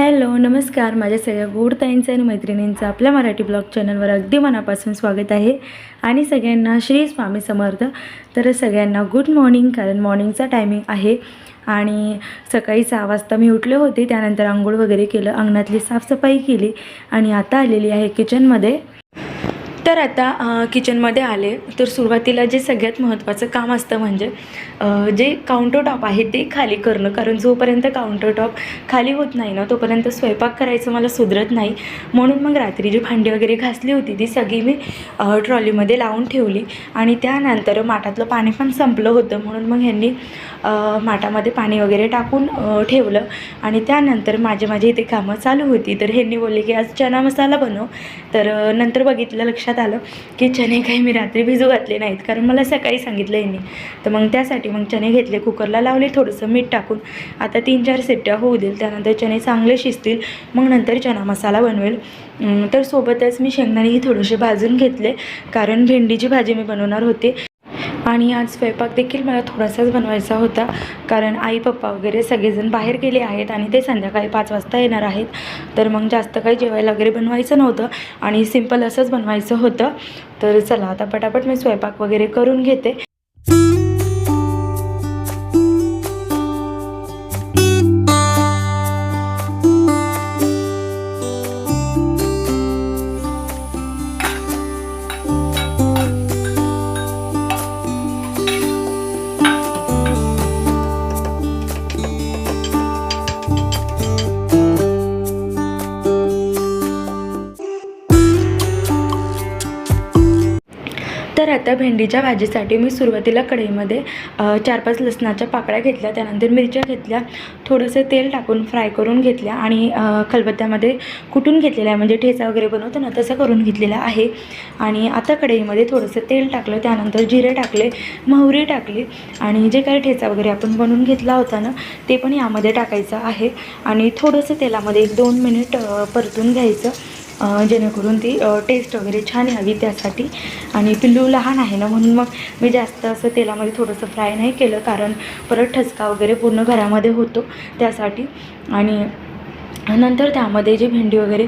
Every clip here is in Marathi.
हॅलो नमस्कार. माझ्या सगळ्या गोड ताईंचं आणि मैत्रिणींचं आपल्या मराठी ब्लॉग चॅनलवर अगदी मनापासून स्वागत आहे. आणि सगळ्यांना श्री स्वामी समर्थ. तर सगळ्यांना गुड मॉर्निंग कारण मॉर्निंगचा टायमिंग आहे. आणि सकाळी सहा वाजता मी उठले होते त्यानंतर आंघोळ वगैरे केलं अंगणातली साफसफाई केली आणि आता आलेली आहे किचनमध्ये तर आता किचनमध्ये आले. तर सुरुवातीला जे सगळ्यात महत्त्वाचं काम असतं म्हणजे जे काउंटर टॉप आहे ते खाली करणं. कारण जोपर्यंत काउंटर टॉप खाली होत नाही ना तोपर्यंत स्वयंपाक करायचं मला सुधरत नाही. म्हणून मग रात्री जी भांडी वगैरे घासली होती ती सगळी मी ट्रॉलीमध्ये लावून ठेवली. आणि त्यानंतर माठातलं पाणी पण संपलं होतं. म्हणून मग ह्यांनी माठामध्ये पाणी वगैरे टाकून ठेवलं. आणि त्यानंतर माझे माझे इथे कामं चालू होती. तर ह्यांनी बोलले की आज चना मसाला बनव. तर नंतर बघितलं लक्षात आलं की चणे काही मी रात्री भिजू घातले नाहीत कारण मला सकाळी सांगितलं यांनी. तर मग त्यासाठी मग चणे घेतले कुकरला लावले थोडंसं मीठ टाकून. आता तीन चार सिट्ट्या होऊ देईल त्यानंतर चणे चांगले शिजतील मग नंतर चना मसाला बनवेल. तर सोबतच मी शेंगदाणेही थोडेसे भाजून घेतले कारण भेंडीची भाजी मी बनवणार होते. आणि आज स्वयंपाक देखील मला थोडासाच बनवायचा होता कारण आई पप्पा वगैरे सगळेजण बाहेर गेले आहेत आणि ते संध्याकाळी पाच वाजता येणार आहेत. तर मग जास्त काही जेवायला वगैरे बनवायचं नव्हतं आणि सिंपल असंच बनवायचं होतं. तर चला आता पटापट मी स्वयंपाक वगैरे करून घेते. तर आता भेंडीच्या भाजीसाठी मी सुरुवातीला कढईमध्ये चार पाच लसणाच्या पाकळ्या घेतल्या त्यानंतर मिरच्या घेतल्या थोडंसं तेल टाकून फ्राय करून घेतल्या आणि खलबत्त्यामध्ये कुटून घेतलेलं आहे म्हणजे ठेचा वगैरे बनवतो ना तसं करून घेतलेलं आहे. आणि आता कढईमध्ये थोडंसं तेल टाकलं त्यानंतर जिरे टाकले मोहरी टाकली आणि जे काही ठेचा वगैरे आपण बनवून घेतला होता ना ते पण यामध्ये टाकायचं आहे. आणि थोडंसं तेलामध्ये एक दोन मिनिट परतून घ्यायचं. जेणेकरून ती टेस्ट वगैरे छान यावी त्यासाठी. आणि पिल्लू लहान आहे ना म्हणून मग मी जास्त असं तेलामध्ये थोडंसं फ्राय नाही केलं. कारण परत ठसका वगैरे पूर्ण घरामध्ये होतो त्यासाठी. आणि नंतर त्यामध्ये जी भेंडी वगैरे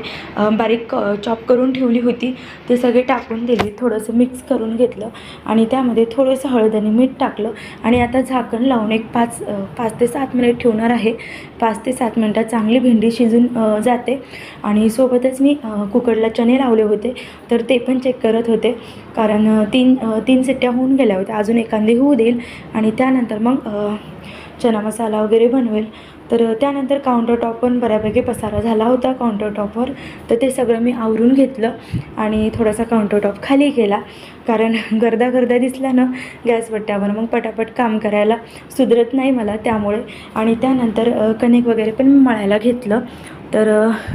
बारीक चॉप करून ठेवली होती ते सगळे टाकून दिली थोडंसं मिक्स करून घेतलं आणि त्यामध्ये थोडंसं हळद आणि मीठ टाकलं आणि आता झाकण लावून एक पाच पाच ते सात मिनिट ठेवणार आहे. पाच ते सात मिनटात चांगली भेंडी शिजून जाते आणि सोबतच मी कुकडला कुकरला चणे लावले होते तर ते पण चेक करत होते. कारण तीन तीन सिट्ट्या होऊन गेल्या होत्या अजून एखादी होऊ देईल आणि त्यानंतर मग चना मसाला वगैरे बनवेल. तर त्यानंतर काउंटर टॉप पण बऱ्यापैकी पसारा झाला होता काउंटर टॉपवर तर ते सगळं मी आवरून घेतलं आणि थोडासा काउंटर टॉप खाली केला. कारण गर्दा गर्दा दिसला ना गॅसपट्ट्यावर मग पटापट काम करायला सुधरत नाही मला त्यामुळे. आणि त्यानंतर कणिक वगैरे पण मी मळायला घेतलं. तर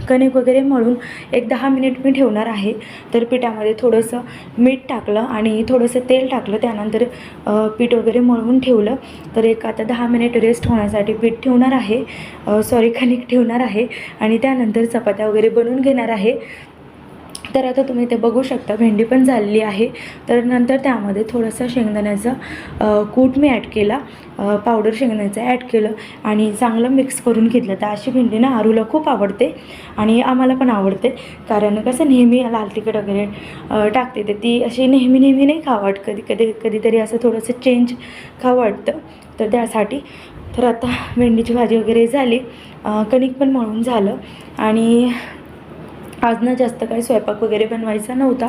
कणिक वगैरे मळून एक दहा मिनिट मी ठेवणार आहे. तर पिठामध्ये थोडंसं मीठ टाकलं आणि थोडंसं तेल टाकलं. त्यानंतर पीठ वगैरे मळून ठेवलं. तर एक आता दहा मिनिट रेस्ट होण्यासाठी पीठ ठेवणार आहे. सॉरी कणिक ठेवणार आहे. आणि त्यानंतर चपात्या वगैरे बनवून घेणार आहे. तर आता तुम्ही ते बघू शकता भेंडी पण झालेली आहे. तर नंतर त्यामध्ये थोडंसं शेंगदाण्याचा कूट मी ॲड केला. पावडर शेंगदाण्याचं ॲड केलं आणि चांगलं मिक्स करून घेतलं. तर अशी भेंडी ना आरूला खूप आवडते आणि आम्हाला पण आवडते. कारण कसं नेहमी लाल तिखट वगैरे टाकते तर ती अशी नेहमी नेहमी नाही खावं वाटत. कधी कधी कधीतरी असं थोडंसं चेंज खावं वाटतं. तर त्यासाठी तर आता भेंडीची भाजी वगैरे झाली. कणिक पण मळून झालं आणि आज ना जास्त काही स्वयंपाक वगैरे बनवायचा नव्हता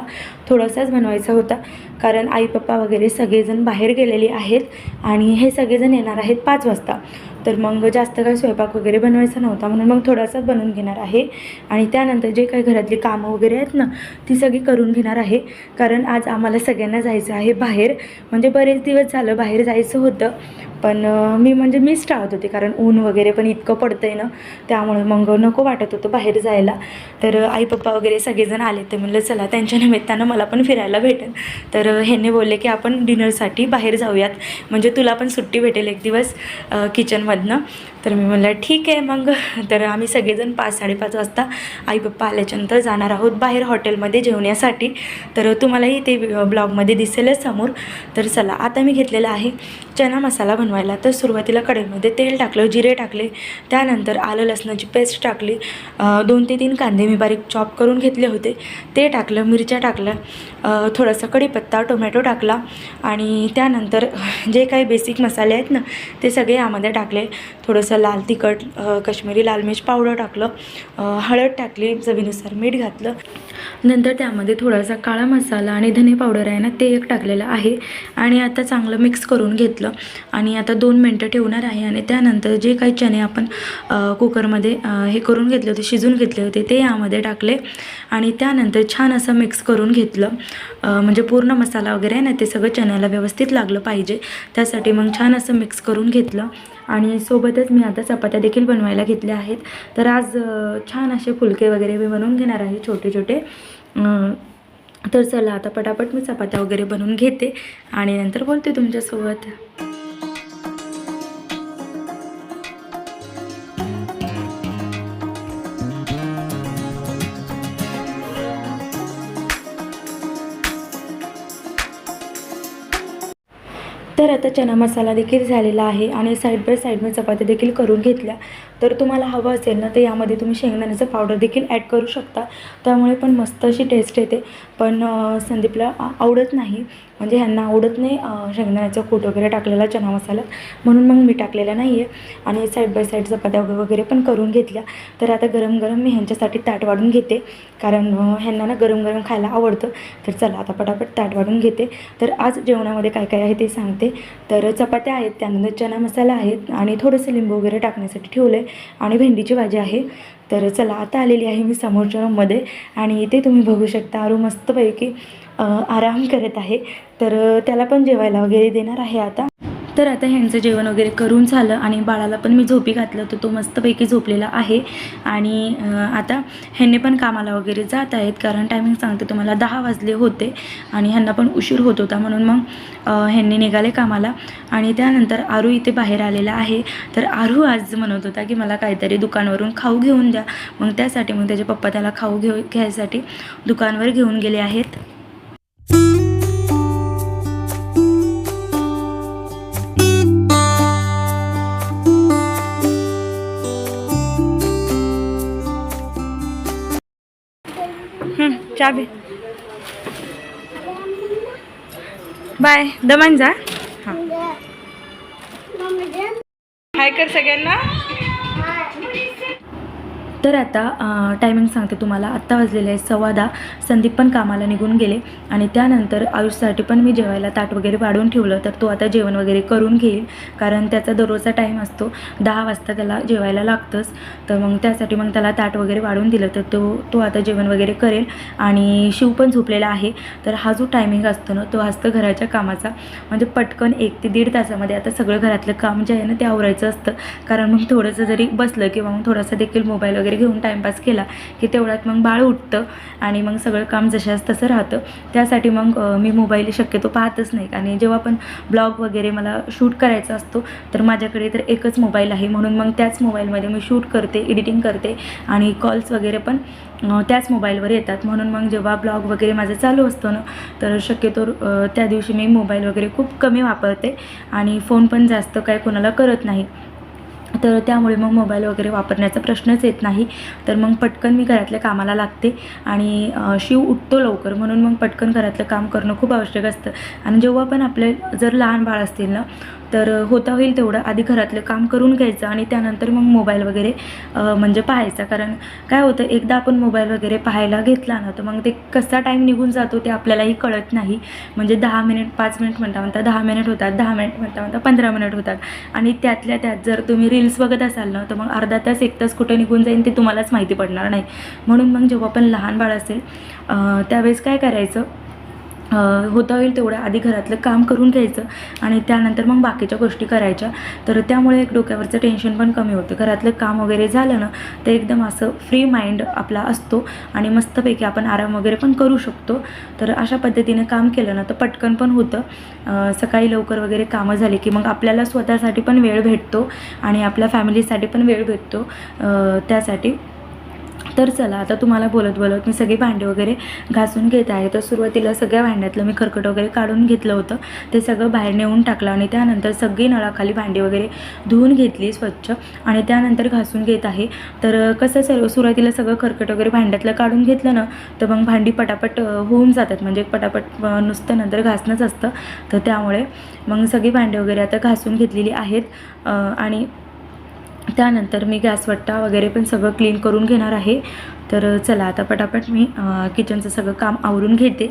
थोडासाच बनवायचा होता. कारण आई पप्पा वगैरे सगळेजण बाहेर गेलेले आहेत आणि हे सगळेजण येणार आहेत पाच वाजता. तर मग जास्त काही स्वयंपाक वगैरे बनवायचा नव्हता म्हणून मग थोडासाच बनवून घेणार आहे. आणि त्यानंतर जे काही घरातली कामं वगैरे आहेत ना ती सगळी करून घेणार आहे. कारण आज आम्हाला सगळ्यांना जायचं आहे बाहेर. म्हणजे बरेच दिवस झालं बाहेर जायचं होतं. पण मी म्हणजे मीच टाळत होते. कारण ऊन वगैरे पण इतकं पडतं आहे ना त्यामुळे मग नको वाटत होतं बाहेर जायला. तर आई पप्पा वगैरे सगळेजण आले तर म्हणलं चला त्यांच्या निमित्तानं मला पण फिरायला भेटेल. तर ह्यांनी बोलले की आपण डिनरसाठी बाहेर जाऊयात. म्हणजे तुला पण सुट्टी भेटेल एक दिवस किचन मधनं. तर मी म्हणलं ठीक आहे मग. तर आम्ही सगळेजण पाच साडेपाच वाजता आई पप्पा आल्याच्यानंतर जाणार आहोत बाहेर हॉटेलमध्ये जेवण्यासाठी. तर तुम्हालाही ते ब्लॉगमध्ये दिसेलच समोर. तर चला आता मी घेतलेला आहे चना मसाला बनवायला. तर सुरुवातीला कढईमध्ये तेल टाकलं जिरे टाकले. त्यानंतर आलं लसणाची पेस्ट टाकली. दोन ते तीन कांदे मी बारीक चॉप करून घेतले होते. ते टाकलं मिरच्या टाकल्या. थोडंसं थोडासा कढीपत्ता टोमॅटो टाकला. आणि त्यानंतर जे काही बेसिक मसाले आहेत ना ते सगळे यामध्ये टाकले. थोडंसं लाल तिखट कश्मीरी लाल मिर्च पावडर टाकलं हळद टाकली चवीनुसार मीठ घातलं. नंतर त्यामध्ये थोडासा काळा मसाला आणि धने पावडर आहे ना ते एक टाकलेलं आहे आणि आता चांगलं मिक्स करून घेतलं. आणि आता दोन मिनटं ठेवणार आहे आणि त्यानंतर जे काही चणे आपण कुकरमध्ये हे करून घेतले होते शिजून घेतले होते ते यामध्ये टाकले. आणि त्यानंतर छान असं मिक्स करून घेतलं. म्हणजे पूर्ण मसाला वगैरे आहे ना ते सगळं चण्याला व्यवस्थित लागलं पाहिजे. त्यासाठी मग छान असं मिक्स करून घेतलं. आणि सोबतच मी आता चपात्या देखील बनवायला घेतल्या आहेत. तर आज छान असे फुलके वगैरे मी बनवून घेणार आहे छोटे छोटे. तर चला आता पटापट मी चपात्या वगैरे बनवून घेते आणि नंतर बोलते तुमच्यासोबत. तर आता चना मसाला देखील झालेला आहे आणि साईड बाय साईड मी चपात्या देखील करून घेतल्या. तर तुम्हाला हवं असेल ना तर यामध्ये तुम्ही शेंगदाण्याचं पावडर देखील ॲड करू शकता. त्यामुळे पण मस्त अशी टेस्ट येते. पण संदीपला आवडत नाही. म्हणजे ह्यांना आवडत नाही शेंगदाण्याचं कूट वगैरे टाकलेला चना मसाला. म्हणून मग मी टाकलेला नाही आहे आणि साईड बाय साईड चपात्या वगैरे पण करून घेतल्या. तर आता गरम गरम मी ह्यांच्यासाठी ताट वाढून घेते. कारण ह्यांना ना गरम गरम खायला आवडतं. तर चला आता पटापट ताट वाढून घेते. तर आज जेवणामध्ये काय काय आहे ते सांगते. तर चपात्या आहेत त्यानंतर चना मसाला आहेत आणि थोडंसं लिंबू वगैरे टाकण्यासाठी ठेवलं आहे आणि भेंडीची भाजी आहे. तर चला आता आलेली आहे मी समोरच्या रूममध्ये आणि इथे तुम्ही बघू शकता रूम मस्तपैकी आराम करत आहे. तर त्याला पण जेवायला वगैरे देणार आहे आता. तर आता ह्यांचं जेवण वगैरे करून झालं आणि बाळाला पण मी झोपी घातलं तर तो मस्तपैकी झोपलेला आहे. आणि आता ह्यांनी पण कामाला वगैरे जात आहेत. कारण टायमिंग सांगते तुम्हाला दहा वाजले होते आणि ह्यांना पण उशीर होत होता. म्हणून मग ह्यांनी निघाले कामाला. आणि त्यानंतर आरू इथे बाहेर आलेला आहे. तर आरू आज म्हणत होता की मला काहीतरी दुकानवरून खाऊ घेऊन द्या. मग त्यासाठी मग त्याचे पप्पा त्याला खाऊ घेऊ घ्यायसाठी दुकानवर घेऊन गेले आहेत. चाबी. बाय दमन जा. हां. हाय कर सगळ्यांना. तर आता टायमिंग सांगते तुम्हाला. आत्ता वाजलेले आहे सव्वा दहा. संदीप पण कामाला निघून गेले आणि त्यानंतर आयुषसाठी पण मी जेवायला ताट वगैरे वाढून ठेवलं. तर तो आता जेवण वगैरे करून घेईल कारण त्याचा दररोजचा टाईम असतो. दहा वाजता त्याला जेवायला लागतंच. तर मग त्यासाठी मग त्याला ताट वगैरे वाढून दिलं. तर तो तो आता जेवण वगैरे करेल. आणि शिव पण झोपलेला आहे. तर हा जो टायमिंग असतो ना तो असतो घराच्या कामाचा. म्हणजे पटकन एक ते दीड तासामध्ये आता सगळं घरातलं काम जे आहे ना ते आवरायचं असतं. कारण मग थोडंसं जरी बसलं किंवा मग थोडासा देखील मोबाईल वगैरे वगैरे घेऊन टाईमपास केला की तेवढ्यात मग बाळ उठतं आणि मग सगळं काम जशाच तसं राहतं. त्यासाठी मग मी मोबाईल शक्यतो पाहतच नाही. आणि जेव्हा पण ब्लॉग वगैरे मला शूट करायचा असतो तर माझ्याकडे तर एकच मोबाईल आहे. म्हणून मग त्याच मोबाईलमध्ये मी शूट करते एडिटिंग करते आणि कॉल्स वगैरे पण त्याच मोबाईलवर येतात. म्हणून मग जेव्हा ब्लॉग वगैरे माझं चालू असतो ना तर शक्यतो त्या दिवशी मी मोबाईल वगैरे खूप कमी वापरते आणि फोन पण जास्त काय कोणाला करत नाही. तर त्यामुळे मग मोबाईल वगैरे वापरण्याचा प्रश्नच येत नाही. तर मग पटकन मी घरातल्या कामाला लागते आणि शिव उठतो लवकर म्हणून मग पटकन घरातलं काम करणं खूप आवश्यक असतं. आणि जेव्हा पण आपले जर लहान बाळ असतील ना तर होता होईल तेवढं. आधी घरातलं काम करून घ्यायचं आणि त्यानंतर मग मोबाईल वगैरे म्हणजे पाहायचा. कारण काय होतं एकदा आपण मोबाईल वगैरे पाहायला घेतला ना तर मग ते कसा टाईम निघून जातो ते आपल्यालाही कळत नाही. म्हणजे दहा मिनिट पाच मिनिट म्हणता म्हणता दहा मिनिट होतात दहा मिनिट म्हणता म्हणता पंधरा मिनिट होतात. आणि त्यातल्या त्यात जर तुम्ही रील्स बघत असाल ना तर मग अर्धा तास एक तास कुठे निघून जाईल ते तुम्हालाच माहिती पडणार नाही. म्हणून मग जेव्हा पण लहान बाळ असेल त्यावेळेस काय करायचं होता होईल तेवढं आधी घरातलं काम करून घ्यायचं आणि त्यानंतर मग बाकीच्या गोष्टी करायच्या. तर त्यामुळे एक डोक्यावरचं टेन्शन पण कमी होतं. घरातलं काम वगैरे झालं ना तर एकदम असं फ्री माइंड आपला असतो आणि मस्तपैकी आपण आराम वगैरे पण करू शकतो. तर अशा पद्धतीने काम केलं ना तर पटकन पण होतं. सकाळी लवकर वगैरे कामं झाली की मग आपल्याला स्वतःसाठी पण वेळ भेटतो आणि आपल्या फॅमिलीसाठी पण वेळ भेटतो. त्यासाठी तर चला आता तुम्हाला बोलत बोलत मी सगळी भांडे वगैरे घासून घेत आहे. तर सुरुवातीला सगळ्या भांड्यातलं मी खरकट वगैरे काढून घेतलं होतं. ते सगळं बाहेर नेऊन टाकलं आणि त्यानंतर सगळी नळाखाली भांडी वगैरे धुवून घेतली स्वच्छ आणि त्यानंतर घासून घेत आहे. तर कसं सर्व सुरुवातीला सगळं खरकट वगैरे भांड्यातलं काढून घेतलं ना तर मग भांडी पटापट होऊन जातात. म्हणजे पटापट नुसतं नंतर घासणंच असतं. तर त्यामुळे मग सगळी भांडी वगैरे आता घासून घेतलेली आहेत. आणि त्यानंतर मी गॅसवट्टा वगैरे पण सगळं क्लीन करून घेणार आहे. तर चला आता पटापट मी किचनचं सगळं काम आवरून घेते.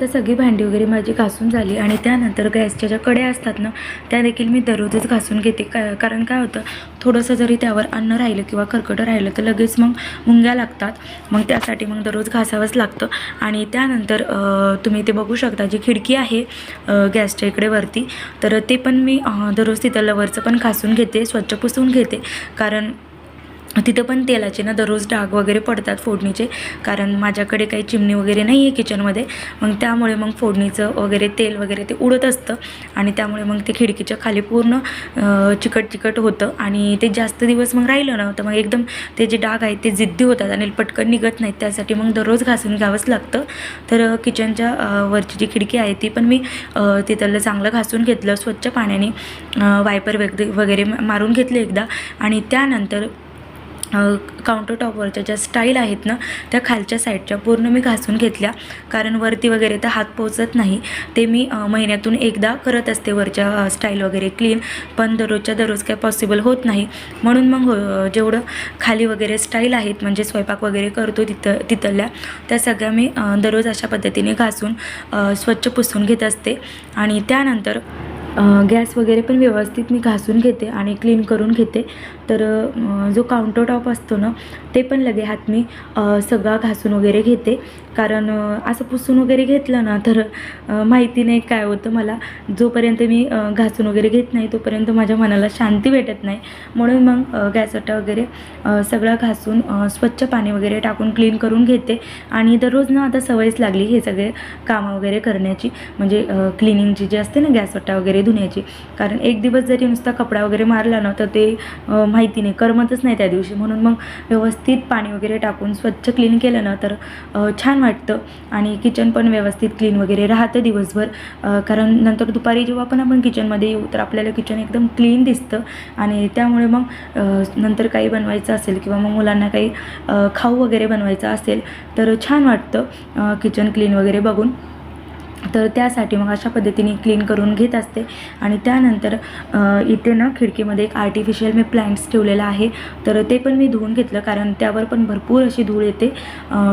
आता सगळी भांडी वगैरे माझी घासून झाली आणि त्यानंतर गॅसच्या ज्या कड्या असतात ना त्या देखील मी दररोजच घासून घेते. का कारण काय होतं थोडंसं जरी त्यावर अन्न राहिलं किंवा खरकटं राहिलं तर लगेच मग मुंग्या लागतात. मग त्यासाठी मग दररोज घासावंच लागतं. आणि त्यानंतर तुम्ही ते बघू शकता जी खिडकी आहे गॅसच्या इकडे वरती तर ते पण मी दररोज तिथं लवरचं पण घासून घेते स्वच्छ पुसून घेते. कारण तिथं पण तेलाचे ना दररोज डाग वगैरे पडतात फोडणीचे कारण माझ्याकडे काही चिमणी वगैरे नाही आहे किचनमध्ये. मग त्यामुळे मग फोडणीचं वगैरे तेल वगैरे ते उडत असतं आणि त्यामुळे मग ते खिडकीच्या खाली पूर्ण चिकट चिकट होतं आणि ते जास्त दिवस मग राहिलं ना मग एकदम ते जे डाग आहेत ते जिद्दी होतात आणि पटकन निघत नाहीत. त्यासाठी मग दररोज घासून घ्यावंच लागतं. तर किचनच्या वरची जी खिडकी आहे ती पण मी तिथलं चांगलं घासून घेतलं स्वच्छ पाण्याने. वायपर वगैरे वगैरे मारून घेतले एकदा आणि त्यानंतर काउंटर टॉपवरच्या ज्या स्टाईल आहेत ना त्या खालच्या साईडच्या पूर्ण मी घासून घेतल्या. कारण वरती वगैरे तर हात पोचत नाही. ते मी महिन्यातून एकदा करत असते वरच्या स्टाईल वगैरे क्लीन पण दररोजच्या दररोज काय पॉसिबल होत नाही. म्हणून मग हो जेवढं खाली वगैरे स्टाईल आहेत म्हणजे स्वयंपाक वगैरे करतो तिथं तिथल्या त्या सगळ्या मी दररोज अशा पद्धतीने घासून स्वच्छ पुसून घेत असते. आणि त्यानंतर गॅस वगैरे पण व्यवस्थित मी घासून घेते आणि क्लीन करून घेते. तर जो काउंटर टॉप असतो ना ते पण लगे हात मी सगळा घासून वगैरे घेते. कारण असं पुसून वगैरे घेतलं ना तर माहिती नाही काय होतं मला. जोपर्यंत मी घासून वगैरे घेत नाही तोपर्यंत माझ्या मनाला शांती भेटत नाही. म्हणून मग गॅसवटा वगैरे सगळं सगळा घासून स्वच्छ पाणी वगैरे टाकून क्लीन करून घेते. आणि दररोज ना आता सवयच लागली हे सगळे कामं वगैरे करण्याची. म्हणजे क्लिनिंगची जी असते ना गॅसवटा वगैरे धुण्याची कारण एक दिवस जरी नुसता कपडा वगैरे मारला ना तर ते माहिती नाही करमतच नाही त्या दिवशी. म्हणून मग व्यवस्थित पाणी वगैरे टाकून स्वच्छ क्लीन केलं ना तर छान वाटतं. आणि किचन पण व्यवस्थित क्लीन वगैरे राहतं दिवसभर. कारण नंतर दुपारी जेव्हा पण आपण किचनमध्ये येऊ तर आपल्याला किचन एकदम क्लीन दिसतं. आणि त्यामुळे मग नंतर काही बनवायचं असेल किंवा मग मुलांना काही खाऊ वगैरे बनवायचं असेल तर छान वाटतं किचन क्लीन वगैरे बघून. तर त्यासाठी मग अशा पद्धतीने क्लीन करून घेत असते. आणि त्यानंतर इथे ना खिडकीमध्ये एक आर्टिफिशियल मी प्लॅन्ट्स ठेवलेला आहे. तर ते पण मी धुवून घेतलं कारण त्यावर पण भरपूर अशी धूळ येते.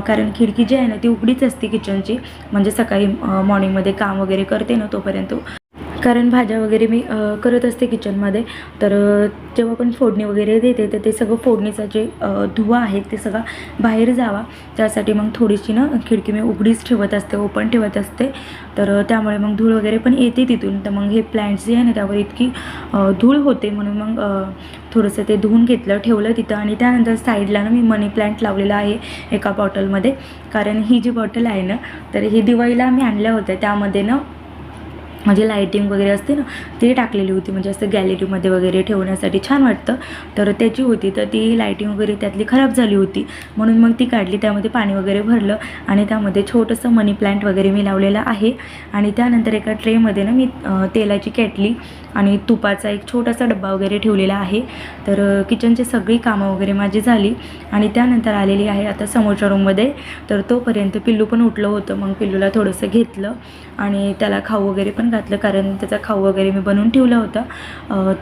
कारण खिडकी जी आहे ना ती उघडीच असते किचनची म्हणजे सकाळी मॉर्निंगमध्ये काम वगैरे करते ना तोपर्यंत. कारण भाज्या वगैरे मी करत असते किचनमध्ये तर जेव्हा पण फोडणी वगैरे देते तर ते सगळं फोडणीचा जे धुवा आहे ते सगळा बाहेर जावा. त्यासाठी मग थोडीशी ना खिडकी मी उघडीच ठेवत असते ओपन ठेवत असते. तर त्यामुळे मग धूळ वगैरे पण येते तिथून. तर मग हे प्लॅन्ट्स जे आहे ना त्यावर इतकी धूळ होते म्हणून मग थोडंसं ते धुवून घेतलं ठेवलं तिथं. आणि त्यानंतर साईडला ना मी मनी प्लॅन्ट लावलेला आहे एका बॉटलमध्ये कारण ही जी बॉटल आहे ना तर ही दिवाळीला मी आणल्या होत्या. त्यामध्ये ना म्हणजे लाईटिंग वगैरे असते ना ती टाकलेली होती. म्हणजे असं गॅलरीमध्ये वगैरे ठेवण्यासाठी छान वाटतं. तर त्याची होती. तर ती लाईटिंग वगैरे त्यातली खराब झाली होती. म्हणून मग ती काढली. त्यामध्ये पाणी वगैरे भरलं आणि त्यामध्ये छोटंसं मनी प्लांट वगैरे मी लावलेलं आहे. आणि त्यानंतर एका ट्रेमध्ये ना मी तेलाची केटली आणि तुपाचा एक छोटासा डब्बा वगैरे ठेवलेला आहे. तर किचनची सगळी कामं वगैरे माझी झाली. आणि त्यानंतर आलेली आहे आता समोरच्या रूममध्ये तर तोपर्यंत पिल्लू पण उठलं होतं. मग पिल्लूला थोडंसं घेतलं आणि त्याला खाऊ वगैरे पण घातलं कारण त्याचा खाऊ वगैरे मी बनवून ठेवला होता.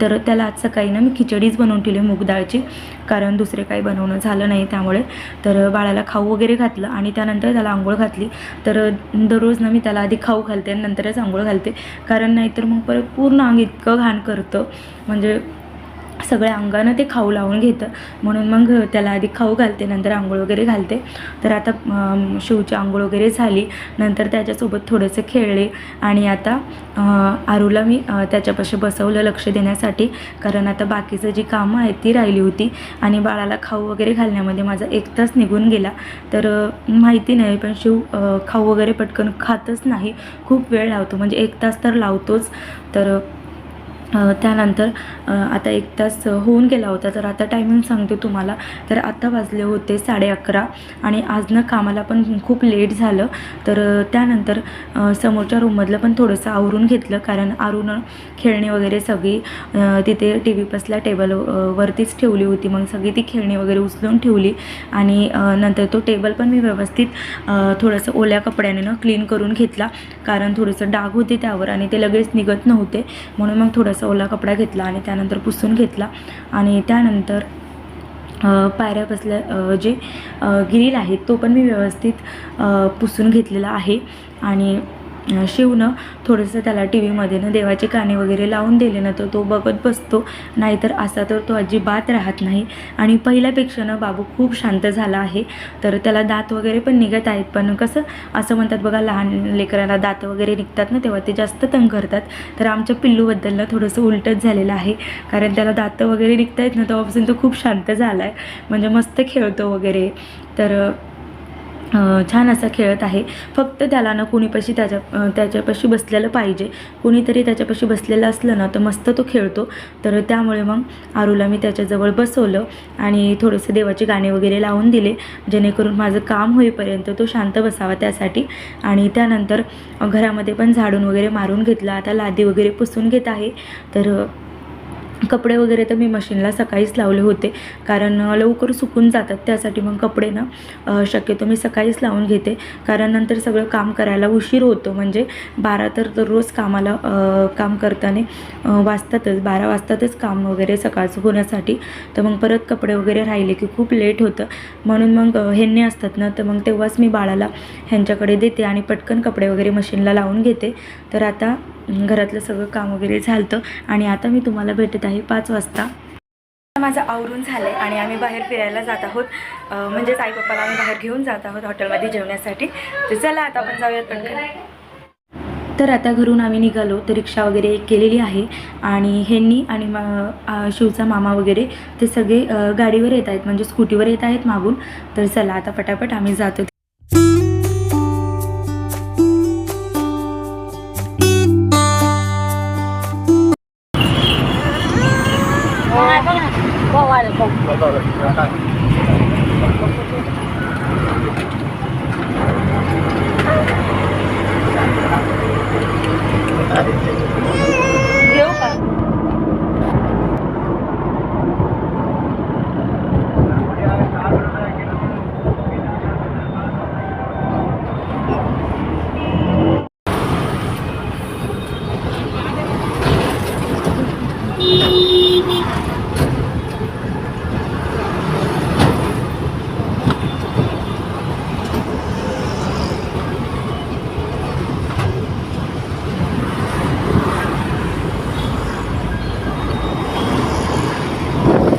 तर त्याला आज सकाळी ना मी खिचडीच बनवून ठेवली मूग डाळची कारण दुसरे काही बनवणं झालं नाही त्यामुळे. तर बाळाला खाऊ वगैरे घातलं आणि त्यानंतर त्याला आंघोळ घातली. तर दररोज ना मी त्याला आधी खाऊ घालते आणि नंतरच आंघोळ घालते. कारण नाहीतर मग परत पूर्ण अंग इतकं घाण करतं. म्हणजे सगळ्या अंगानं ते खाऊ लावून घेतं. म्हणून मग त्याला आधी खाऊ घालते नंतर आंघोळ वगैरे घालते. तर आता शिवची आंघोळ वगैरे झाली. नंतर त्याच्यासोबत थोडंसं खेळले. आणि आता आरूला मी त्याच्यापाशी बसवलं लक्ष देण्यासाठी. कारण आता बाकीचं जी कामं आहेत ती राहिली होती. आणि बाळाला खाऊ वगैरे घालण्यामध्ये माझा एक तास निघून गेला. तर माहिती नाही पण शिव खाऊ वगैरे पटकन खातच नाही. खूप वेळ लावतो. म्हणजे एक तास तर लावतोच. तर त्यानंतर आता एक तास होऊन गेला होता तर आता टायमिंग सांगते तुम्हाला. तर आत्ता वाजले होते साडे अकरा आणि आजनं कामाला पण खूप लेट झालं. तर त्यानंतर समोरच्या रूममधलं पण थोडंसं आवरून घेतलं कारण आरून खेळणी वगैरे सगळी तिथे टी व्ही पसल्या टेबल वरतीच ठेवली होती. मग सगळी ती खेळणी वगैरे उचलून ठेवली आणि नंतर तो टेबल पण मी व्यवस्थित थोडंसं ओल्या कपड्याने ना क्लीन करून घेतला कारण थोडंसं डाग होते त्यावर आणि ते लगेच निघत नव्हते. म्हणून मग थोडंसं ओला कपडा घेतला आणि त्यानंतर पुसून घेतला. आणि त्यानंतर पायऱ्या बसल्या जे गिरील ग्रिल आहे तो पण मी व्यवस्थित पुसून घेतलेला आहे. आणि शिवनं थोडंसं त्याला टी व्हीमध्ये ना देवाचे काने वगैरे लावून दिले ना तर तो बघत बसतो. नाहीतर असा तर तो अजिबात राहत नाही. आणि पहिल्यापेक्षा ना बाबू खूप शांत झाला आहे. तर त्याला दात वगैरे पण निघत आहेत. पण कसं असं म्हणतात बघा लहान लेकराला दात वगैरे निघतात ना तेव्हा ते जास्त तंग करतात तर आमच्या पिल्लूबद्दल ना थोडंसं उलटच झालेलं आहे. कारण त्याला दात वगैरे निघत आहेत ना तेव्हापासून तो खूप शांत झाला आहे म्हणजे मस्त खेळतो वगैरे. तर छान असा खेळत आहे. फक्त त्याला ना कुणीपाशी त्याच्या त्याच्यापाशी बसलेलं पाहिजे. कुणीतरी त्याच्यापाशी बसलेलं असलं ना तर मस्त तो खेळतो. तर त्यामुळे मग आरूला मी त्याच्याजवळ बसवलं आणि थोडेसे देवाचे गाणे वगैरे लावून दिले. जेणेकरून माझं काम होईपर्यंत तो शांत बसावा त्यासाठी. आणि त्यानंतर घरामध्ये पण झाडून वगैरे मारून घेतलं. आता लादी वगैरे पुसून घेत आहे. तर कपडे वगैरे तर मी मशीनला सकाळीच लावले होते. कारण लवकर सुकून जातात. त्यासाठी मग कपडे ना शक्यतो मी सकाळीच लावून घेते. कारण नंतर सगळं काम करायला उशीर होतो. म्हणजे बारा तर दररोज कामाला काम करताना वाजतातच. बारा वाजतातच काम वगैरे सकाळचं होण्यासाठी. तर मग परत कपडे वगैरे राहिले की खूप लेट होतं. म्हणून मग हेने असतात ना तर मग तेव्हाच मी बाळाला ह्यांच्याकडे देते आणि पटकन कपडे वगैरे मशीनला लावून घेते. तर आता घरातलं सगळं काम वगैरे झालं आणि आता मी तुम्हाला भेटत आहे पाच वाजता. माझं आवरून झालं आहे आणि आम्ही बाहेर फिरायला जात आहोत. म्हणजेच आई पप्पाला आम्ही बाहेर घेऊन जात आहोत हॉटेलमध्ये जेवण्यासाठी. तर चला आता आपण जाऊयात पटकन. तर आता घरून आम्ही निघालो तर रिक्षा वगैरे एक केलेली आहे आणि ह्यांनी आणि मा शिवचा मामा वगैरे ते सगळे गाडीवर येत आहेत म्हणजे स्कूटीवर येत आहेत मागून. तर चला आता पटापट आम्ही जातो. घेऊ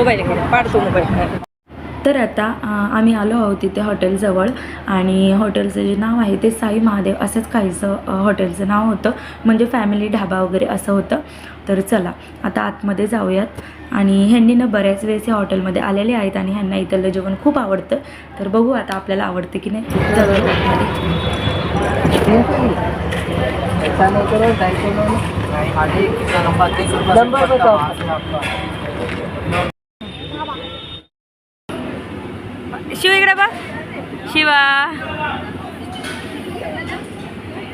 मोबाईल घे पाडतो मोबाईल. तर आता आम्ही आलो आहोत तिथे हॉटेलजवळ आणि हॉटेलचं जे नाव आहे ते साई महादेव असंच काहीचं हॉटेलचं नाव होतं. म्हणजे फॅमिली ढाबा वगैरे असं होतं. तर चला आता आतमध्ये जाऊयात. आणि ह्यांनी ना बऱ्याच वेळेस या हॉटेलमध्ये आलेले आहेत आणि ह्यांना इथलं जेवण खूप आवडतं. तर बघू आता आपल्याला आवडतं की नाही. जाऊया आतमध्ये नंबर बताओ शिव इकडे बघ शिवा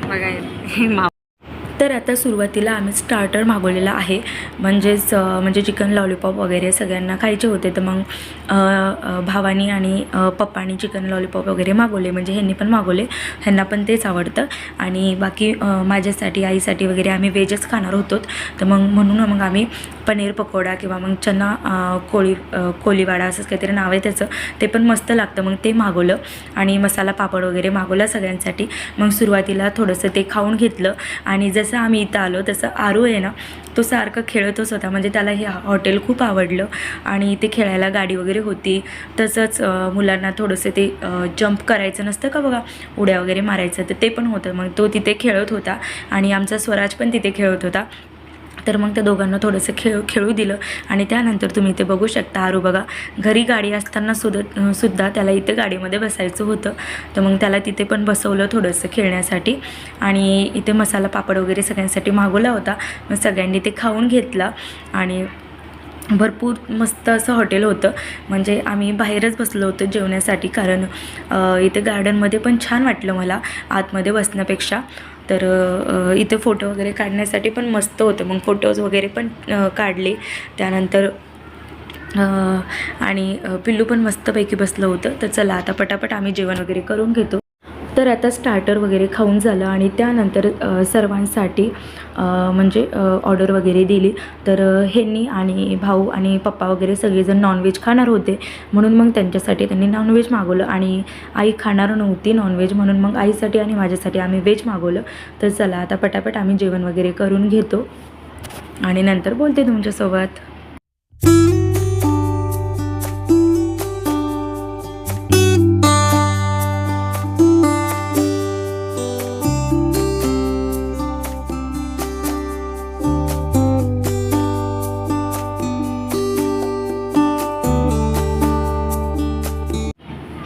बघा तर आता सुरुवातीला आम्ही स्टार्टर मागवलेला आहे. म्हणजेच म्हणजे चिकन लॉलीपॉप वगैरे सगळ्यांना खायचे होते तर मग भावानी आणि पप्पानी चिकन लॉलीपॉप वगैरे मागवले. म्हणजे ह्यांनी पण मागवले. ह्यांना पण तेच आवडतं. आणि बाकी माझ्यासाठी आईसाठी वगैरे आम्ही व्हेजच खाणार होतो. तर मग म्हणून मग आम्ही पनीर पकोडा किंवा मग चना कोळी अ, कोलीवाडा असंच काहीतरी नाव आहे त्याचं ते पण मस्त लागतं. मग ते मागवलं. आणि मसाला पापड वगैरे मागवला सगळ्यांसाठी. मग सुरुवातीला थोडंसं ते खाऊन घेतलं. आणि जसं आम्ही इथं आलो तसं आरू आहे ना तो सारखं खेळतच होता. म्हणजे त्याला हे हॉटेल खूप आवडलं आणि इथे खेळायला गाडी वगैरे होती. तसंच मुलांना थोडंसं ते जंप करायचं नसतं का बघा? उड्या वगैरे मारायचं तर ते पण होतं. मग तो तिथे खेळत होता आणि आमचा स्वराज पण तिथे खेळत होता. तर मग त्या दोघांना थोडंसं खेळू खेळू दिलं. आणि त्यानंतर तुम्ही इथे बघू शकता आरू बघा घरी गाडी असताना सुद्धा सुद्धा त्याला इथे गाडीमध्ये बसायचं होतं. तर मग त्याला तिथे पण बसवलं थोडंसं खेळण्यासाठी. आणि इथे मसाला पापड वगैरे सगळ्यांसाठी मागवला होता. मग सगळ्यांनी ते खाऊन घेतला. आणि भरपूर मस्त असं हॉटेल होतं. म्हणजे आम्ही बाहेरच बसलो होतो जेवण्यासाठी कारण इथे गार्डनमध्ये पण छान वाटलं मला आतमध्ये बसण्यापेक्षा. तर इथे फोटो वगैरे काढण्यासाठी पण मस्त होतं. मग फोटोज वगैरे पण काढले. त्यानंतर आणि पिल्लू पण मस्तपैकी बसलं होतं. तर चला आता पटापट आम्ही जेवण वगैरे करून घेतो. तर आता स्टार्टर वगैरे खाऊन झालं आणि त्यानंतर सर्वांसाठी म्हणजे ऑर्डर वगैरे दिली. तर ह्यांनी आणि भाऊ आणि पप्पा वगैरे सगळेजण नॉनव्हेज खाणार होते. म्हणून मग त्यांच्यासाठी त्यांनी नॉनव्हेज मागवलं आणि आई खाणार नव्हती नॉनव्हेज म्हणून मग आईसाठी आणि माझ्यासाठी आम्ही व्हेज मागवलं. तर चला आता पटापट आम्ही जेवण वगैरे करून घेतो. आणि नंतर बोलते तुमच्यासोबत.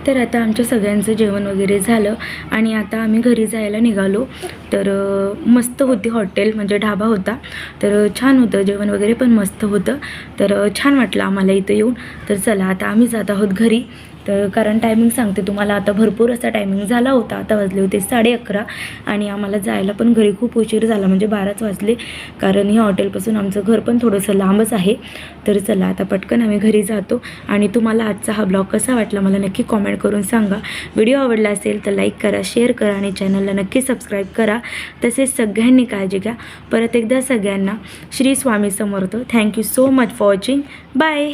तर आता आमच्या सगळ्यांचं जेवण वगैरे झालं आणि आता आम्ही घरी जायला निघालो. तर मस्त होती हॉटेल म्हणजे ढाबा होता. तर छान होतं जेवण वगैरे पण मस्त होतं. तर छान वाटलं आम्हाला इथं येऊन. तर चला आता आम्ही जात आहोत घरी. तर कारण टायमिंग सांगते तुम्हाला. आता भरपूर असा टायमिंग झाला होता. आता वाजले होते साडे अकरा आणि आम्हाला जायला पण घरी खूप उशीर झाला म्हणजे बाराच वाजले. कारण ह्या हॉटेलपासून आमचं घर पण थोडंसं लांबच आहे. तर चला आता पटकन आम्ही घरी जातो. आणि तुम्हाला आजचा हा ब्लॉग कसा वाटला मला नक्की कॉमेंट करून सांगा. व्हिडिओ आवडला असेल तर लाईक करा शेअर करा आणि चॅनलला नक्की सबस्क्राईब करा. तसेच सगळ्यांनी काळजी घ्या. परत एकदा सगळ्यांना Shri Swami Samarth. Thank you so much for watching bye